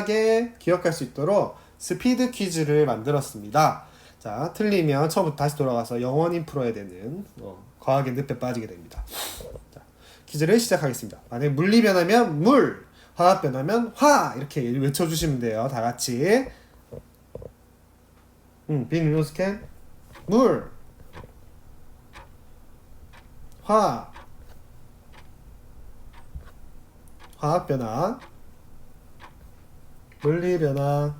하게 기억할 수 있도록 스피드 퀴즈를 만들었습니다. 자, 틀리면 처음부터 다시 돌아가서 영원히 풀어야 되는 어, 과학의 늪에 빠지게 됩니다. 자, 퀴즈를 시작하겠습니다. 만약에 물리 변하면 물, 화학 변하면 화 이렇게 외쳐주시면 돼요. 다 같이. 음, 빈 로스캔 물, 화, 화학 변화, 물리 변화,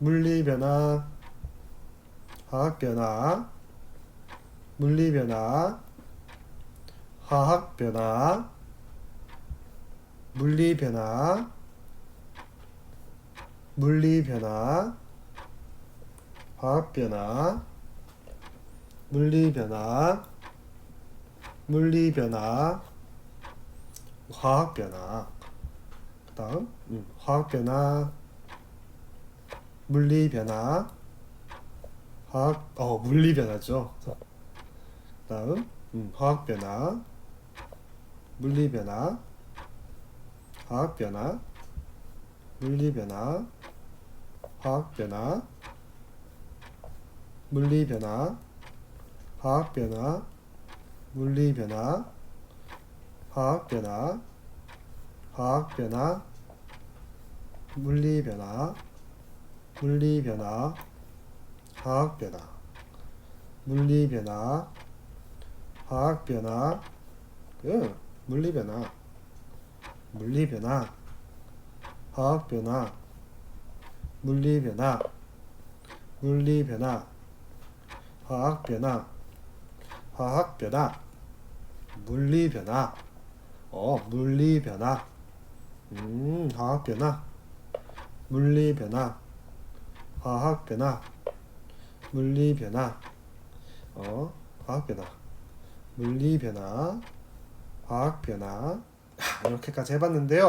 물리 변화, 화학 변화, 물리 변화, 화학 변화, 물리 변화, 물리 변화, 화학 변화, 물리 변화, 물리 변화, 화학 변화. 그다음. 음, 화학 변화, 물리 변화, 화학 어 물리 변화죠. 그다음 음, 화학 변화, 물리 변화, 화학 변화, 물리 변화, 화학 변화, 물리 변화, 화학 변화, 물리 변화, 화학 변화, 화학 변화, 물리 변화, 물리 변화, 화학 변화, 물리 변화, 화학 변화, 그 물리 변화, 물리 변화, 화학 변화, 물리 변화, 물리 변화, 화학 변화, 화학 변화, 물리 변화, 어 물리 변화, 음 화학 변화, 물리 변화, 화학 변화, 물리 변화, 어 화학 변화, 물리 변화, 화학 변화. 아, 이렇게까지 해봤는데요.